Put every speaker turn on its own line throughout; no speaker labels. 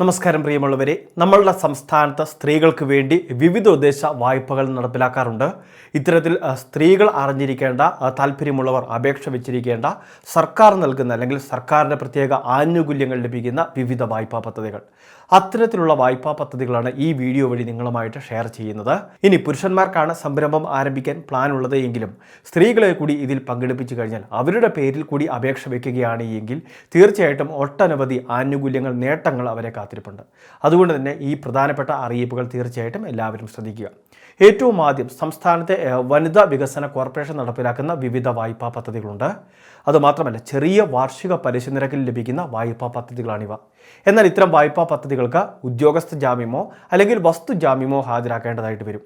നമസ്കാരം പ്രിയമുള്ളവരെ നമ്മളുടെ സംസ്ഥാനത്ത് സ്ത്രീകൾക്ക് വേണ്ടി വിവിധ ഉദ്ദേശ വായ്പകൾ നടപ്പിലാക്കാറുണ്ട്. ഇത്തരത്തിൽ സ്ത്രീകൾ അറിഞ്ഞിരിക്കേണ്ട താല്പര്യമുള്ളവർ അപേക്ഷ വെച്ചിരിക്കേണ്ട സർക്കാർ നൽകുന്ന അല്ലെങ്കിൽ സർക്കാരിന്റെ പ്രത്യേക ആനുകൂല്യങ്ങൾ ലഭിക്കുന്ന വിവിധ വായ്പാ പദ്ധതികൾ. അത്തരത്തിലുള്ള വായ്പാ പദ്ധതികളാണ് ഈ വീഡിയോ വഴി നിങ്ങളുമായിട്ട് ഷെയർ ചെയ്യുന്നത്. ഇനി പുരുഷന്മാർക്കാണ് സംരംഭം ആരംഭിക്കാൻ പ്ലാൻ ഉള്ളത് എങ്കിലും സ്ത്രീകളെ കൂടി ഇതിൽ പങ്കെടുപ്പിച്ചു കഴിഞ്ഞാൽ അവരുടെ പേരിൽ കൂടി അപേക്ഷ വയ്ക്കുകയാണ് എങ്കിൽ തീർച്ചയായിട്ടും ഒട്ടനവധി ആനുകൂല്യങ്ങൾ നേട്ടങ്ങൾ അവരെ കാത്തിരിപ്പുണ്ട്. അതുകൊണ്ട് തന്നെ ഈ പ്രധാനപ്പെട്ട അറിയിപ്പുകൾ തീർച്ചയായിട്ടും എല്ലാവരും ശ്രദ്ധിക്കുക. ഏറ്റവും ആദ്യം സംസ്ഥാനത്തെ വനിതാ വികസന കോർപ്പറേഷൻ നടപ്പിലാക്കുന്ന വിവിധ വായ്പാ പദ്ധതികളുണ്ട്. അതുമാത്രമല്ല ചെറിയ വാർഷിക പലിശ നിരക്കിൽ ലഭിക്കുന്ന വായ്പാ പദ്ധതികളാണിവ. എന്നാൽ ഇത്തരം വായ്പാ പദ്ധതികൾക്ക് ഉദ്യോഗസ്ഥ ജാമ്യമോ അല്ലെങ്കിൽ വസ്തു ജാമ്യമോ ഹാജരാക്കേണ്ടതായിട്ട് വരും.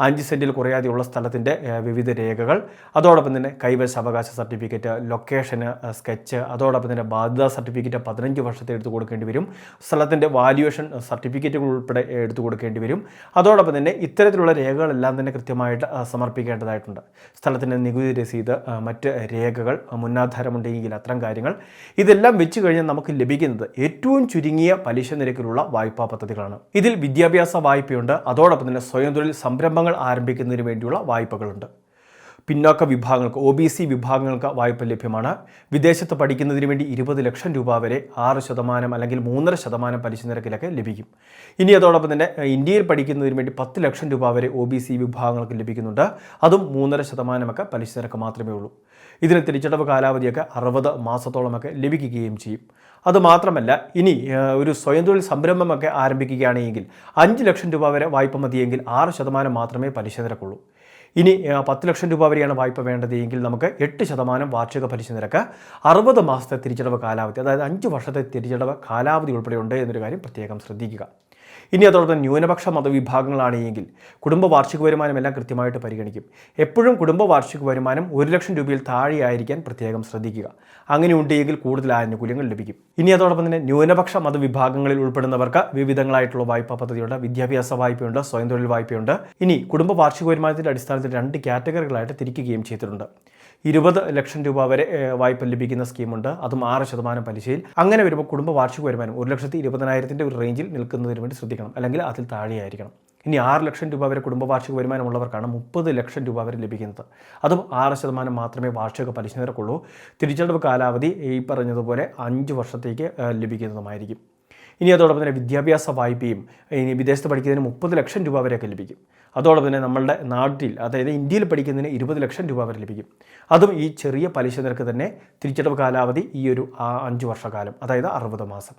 അഞ്ച് സെന്റിൽ കുറയാതെയുള്ള സ്ഥലത്തിന്റെ വിവിധ രേഖകൾ. അതോടൊപ്പം തന്നെ കൈവശ അവകാശ സർട്ടിഫിക്കറ്റ് ലൊക്കേഷന് സ്കെച്ച് അതോടൊപ്പം തന്നെ ബാധ്യതാ സർട്ടിഫിക്കറ്റ് പതിനഞ്ച് വർഷത്തെ എടുത്തു കൊടുക്കേണ്ടി വരും. സ്ഥലത്തിന്റെ വാല്യുവേഷൻ സർട്ടിഫിക്കറ്റുകൾ ഉൾപ്പെടെ എടുത്തു കൊടുക്കേണ്ടി വരും. അതോടൊപ്പം തന്നെ ഇത്തരത്തിലുള്ള രേഖകളെല്ലാം തന്നെ കൃത്യമായിട്ട് സമർപ്പിക്കേണ്ടതായിട്ടുണ്ട്. സ്ഥലത്തിന്റെ നികുതി രസീത് മറ്റ് രേഖകൾ മുന്നാധാരമുണ്ടെങ്കിൽ അത്തരം കാര്യങ്ങൾ. ഇതെല്ലാം വെച്ച് കഴിഞ്ഞാൽ നമുക്ക് ലഭിക്കുന്നത് ഏറ്റവും ചുരുങ്ങിയ പലിശ നിരക്കിലുള്ള വായ്പാ പദ്ധതികളാണ്. ഇതിൽ വിദ്യാഭ്യാസ വായ്പയുണ്ട്. അതോടൊപ്പം തന്നെ സ്വയം തൊഴിൽ സംരംഭങ്ങൾ ആരംഭിക്കുന്നതിന് വേണ്ടിയുള്ള വായ്പകളുണ്ട്. പിന്നോക്ക വിഭാഗങ്ങൾക്ക് ഒ ബി സി വിഭാഗങ്ങൾക്ക് വായ്പ ലഭ്യമാണ്. വിദേശത്ത് പഠിക്കുന്നതിന് വേണ്ടി ഇരുപത് ലക്ഷം രൂപ വരെ ആറ് ശതമാനം അല്ലെങ്കിൽ മൂന്നര ശതമാനം പലിശ നിരക്കിലൊക്കെ ലഭിക്കും. ഇനി അതോടൊപ്പം തന്നെ ഇന്ത്യയിൽ പഠിക്കുന്നതിന് വേണ്ടി പത്ത് ലക്ഷം രൂപ വരെ ഒ ബി സി വിഭാഗങ്ങൾക്ക് ലഭിക്കുന്നുണ്ട്. അതും മൂന്നര ശതമാനമൊക്കെ പലിശ നിരക്ക് മാത്രമേ ഉള്ളൂ. ഇതിന് തിരിച്ചടവ് കാലാവധിയൊക്കെ അറുപത് മാസത്തോളമൊക്കെ ലഭിക്കുകയും ചെയ്യും. അതുമാത്രമല്ല ഇനി ഒരു സ്വയം തൊഴിൽ സംരംഭമൊക്കെ ആരംഭിക്കുകയാണെങ്കിൽ അഞ്ച് ലക്ഷം രൂപ വരെ വായ്പ മതിയെങ്കിൽ ആറ് ശതമാനം മാത്രമേ പലിശ നിരക്കുള്ളൂ. ഇനി പത്ത് ലക്ഷം രൂപ വരെയാണ് വായ്പ വേണ്ടത് എങ്കിൽ നമുക്ക് എട്ട് ശതമാനം വാർഷിക പലിശ നിരക്ക് അറുപത് മാസത്തെ തിരിച്ചടവ് കാലാവധി അതായത് അഞ്ച് വർഷത്തെ തിരിച്ചടവ് കാലാവധി ഉൾപ്പെടെയുണ്ട് എന്നൊരു കാര്യം പ്രത്യേകം ശ്രദ്ധിക്കുക. ഇനി അതോടൊപ്പം ന്യൂനപക്ഷ മതവിഭാഗങ്ങളാണെങ്കിൽ കുടുംബ വാർഷിക വരുമാനം എല്ലാം കൃത്യമായിട്ട് പരിഗണിക്കും. എപ്പോഴും കുടുംബ വാർഷിക വരുമാനം ഒരു ലക്ഷം രൂപയിൽ താഴെയായിരിക്കാൻ പ്രത്യേകം ശ്രദ്ധിക്കുക. അങ്ങനെ ഉണ്ടെങ്കിൽ കൂടുതൽ ആനുകൂല്യങ്ങൾ ലഭിക്കും. ഇനി അതോടൊപ്പം തന്നെ ന്യൂനപക്ഷ മതവിഭാഗങ്ങളിൽ ഉൾപ്പെടുന്നവർക്ക് വിവിധങ്ങളായിട്ടുള്ള വായ്പാ പദ്ധതിയുണ്ട് വിദ്യാഭ്യാസ വായ്പയുണ്ട് സ്വയം തൊഴിൽ വായ്പയുണ്ട്. ഇനി കുടുംബ വാർഷിക വരുമാനത്തിന്റെ അടിസ്ഥാനത്തിൽ രണ്ട് കാറ്റഗറികളായിട്ട് തിരിക്കുകയും ചെയ്തിട്ടുണ്ട്. ഇരുപത് ലക്ഷം രൂപ വരെ വായ്പ ലഭിക്കുന്ന സ്കീമുണ്ട്. അതും ആറ് ശതമാനം പലിശയിൽ. അങ്ങനെ വരുമ്പോൾ കുടുംബ വാർഷിക വരുമാനം ഒരു ലക്ഷത്തി ഇരുപതിനായിരത്തിന്റെ ഒരു റേഞ്ചിൽ നിൽക്കുന്നതിന് വേണ്ടി ശ്രദ്ധിക്കണം അല്ലെങ്കിൽ അതിൽ താഴെയായിരിക്കണം. ഇനി ആറ് ലക്ഷം രൂപ വരെ കുടുംബ വാർഷിക വരുമാനമുള്ളവർക്കാണ് മുപ്പത് ലക്ഷം രൂപ വരെ ലഭിക്കുന്നത്. അതും ആറ് ശതമാനം മാത്രമേ വാർഷിക പലിശ നിരക്കുള്ളൂ. തിരിച്ചടവ് കാലാവധി ഈ പറഞ്ഞതുപോലെ അഞ്ച് വർഷത്തേക്ക് ലഭിക്കുന്നതുമായിരിക്കും. ഇനി അതോടൊപ്പം തന്നെ വിദ്യാഭ്യാസ വായ്പയും ഇനി വിദേശത്ത് പഠിക്കുന്നതിന് മുപ്പത് ലക്ഷം രൂപ വരെയൊക്കെ ലഭിക്കും. അതോടൊപ്പം തന്നെ നമ്മളുടെ നാട്ടിൽ അതായത് ഇന്ത്യയിൽ പഠിക്കുന്നതിന് ഇരുപത് ലക്ഷം രൂപ വരെ ലഭിക്കും. അതും ഈ ചെറിയ പലിശ നിരക്ക് തന്നെ തിരിച്ചടവ് കാലാവധി ഈ ഒരു അഞ്ച് വർഷക്കാലം അതായത് അറുപത് മാസം.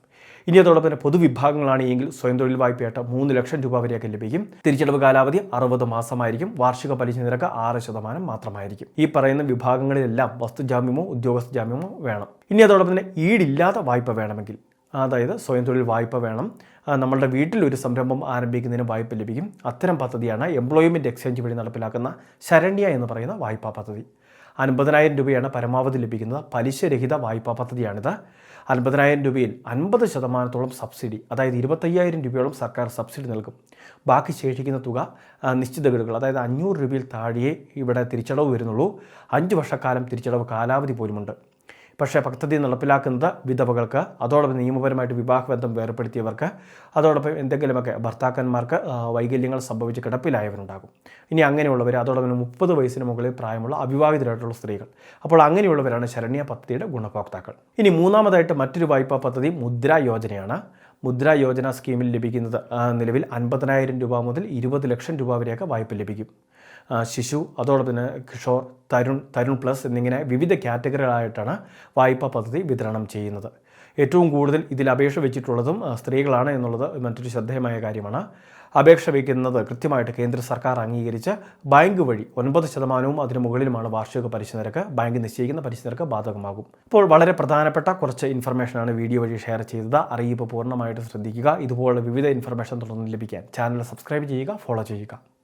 ഇനി അതോടൊപ്പം തന്നെ പൊതുവിഭാഗങ്ങളാണ് എങ്കിൽ സ്വയം തൊഴിൽ വായ്പയായിട്ട് മൂന്ന് ലക്ഷം രൂപ വരെയൊക്കെ ലഭിക്കും. തിരിച്ചടവ് കാലാവധി അറുപത് മാസമായിരിക്കും. വാർഷിക പലിശ നിരക്ക് ആറ് ശതമാനം മാത്രമായിരിക്കും. ഈ പറയുന്ന വിഭാഗങ്ങളിലെല്ലാം വസ്തുജാമ്യമോ ഉദ്യോഗസ്ഥ ജാമ്യമോ വേണം. ഇനി അതോടൊപ്പം തന്നെ ഈടില്ലാത്ത വായ്പ വേണമെങ്കിൽ അതായത് സ്വയം തൊഴിൽ വായ്പ വേണം. നമ്മളുടെ വീട്ടിൽ ഒരു സംരംഭം ആരംഭിക്കുന്നതിന് വായ്പ ലഭിക്കും. അത്തരം പദ്ധതിയാണ് എംപ്ലോയ്മെന്റ് എക്സ്ചേഞ്ച് വഴി നടപ്പിലാക്കുന്ന ശരണ്യ എന്ന് പറയുന്ന വായ്പാ പദ്ധതി. അൻപതിനായിരം രൂപയാണ് പരമാവധി ലഭിക്കുന്നത്. പലിശരഹിത വായ്പാ പദ്ധതിയാണിത്. അൻപതിനായിരം രൂപയിൽ അൻപത് ശതമാനത്തോളം സബ്സിഡി അതായത് ഇരുപത്തയ്യായിരം രൂപയോളം സർക്കാർ സബ്സിഡി നൽകും. ബാക്കി ശേഷിക്കുന്ന തുക നിശ്ചിത ഗഡുകൾ അതായത് അഞ്ഞൂറ് രൂപയിൽ താഴെയേ ഇവിടെ തിരിച്ചടവ് വരുന്നുള്ളൂ. അഞ്ച് വർഷക്കാലം തിരിച്ചടവ് കാലാവധി പോലുമുണ്ട്. പക്ഷേ പദ്ധതി നടപ്പിലാക്കുന്നത് വിധവകൾക്ക് അതോടൊപ്പം നിയമപരമായിട്ട് വിവാഹബന്ധം വേർപ്പെടുത്തിയവർക്ക് അതോടൊപ്പം എന്തെങ്കിലുമൊക്കെ ഭർത്താക്കന്മാർക്ക് വൈകല്യങ്ങൾ സംഭവിച്ച് കിടപ്പിലായവരുണ്ടാകും. ഇനി അങ്ങനെയുള്ളവർ അതോടൊപ്പം മുപ്പത് വയസ്സിന് മുകളിൽ പ്രായമുള്ള അവിവാഹിതരായിട്ടുള്ള സ്ത്രീകൾ. അപ്പോൾ അങ്ങനെയുള്ളവരാണ് ശരണ്യ പദ്ധതിയുടെ ഗുണഭോക്താക്കൾ. ഇനി മൂന്നാമതായിട്ട് മറ്റൊരു വായ്പാ പദ്ധതി മുദ്ര യോജനയാണ്. മുദ്ര യോജന സ്കീമിൽ ലഭിക്കുന്നത് നിലവിൽ അൻപതിനായിരം രൂപ മുതൽ ഇരുപത് ലക്ഷം രൂപ വരെയൊക്കെ വായ്പ ലഭിക്കും. ശിശു അതോടൊപ്പം തന്നെ കിഷോർ തരുൺ തരുൺ പ്ലസ് എന്നിങ്ങനെ വിവിധ കാറ്റഗറികളായിട്ടാണ് വായ്പാ പദ്ധതി വിതരണം ചെയ്യുന്നത്. ഏറ്റവും കൂടുതൽ ഇതിൽ അപേക്ഷ വെച്ചിട്ടുള്ളതും സ്ത്രീകളാണ് എന്നുള്ളത് മറ്റൊരു ശ്രദ്ധേയമായ കാര്യമാണ്. അപേക്ഷ വയ്ക്കുന്നത് കൃത്യമായിട്ട് കേന്ദ്ര സർക്കാർ അംഗീകരിച്ച് ബാങ്ക് വഴി ഒൻപത് ശതമാനവും അതിന് മുകളിലുമാണ് വാർഷിക പലിശ നിരക്ക്. ബാങ്ക് നിശ്ചയിക്കുന്ന പലിശ നിരക്ക് ബാധകമാകും. ഇപ്പോൾ വളരെ പ്രധാനപ്പെട്ട കുറച്ച് ഇൻഫർമേഷനാണ് വീഡിയോ വഴി ഷെയർ ചെയ്തത്. അറിയിപ്പ് പൂർണമായിട്ട് ശ്രദ്ധിക്കുക. ഇതുപോലുള്ള വിവിധ ഇൻഫർമേഷൻ തുടർന്ന് ലഭിക്കാൻ ചാനൽ സബ്സ്ക്രൈബ് ചെയ്യുക ഫോളോ ചെയ്യുക.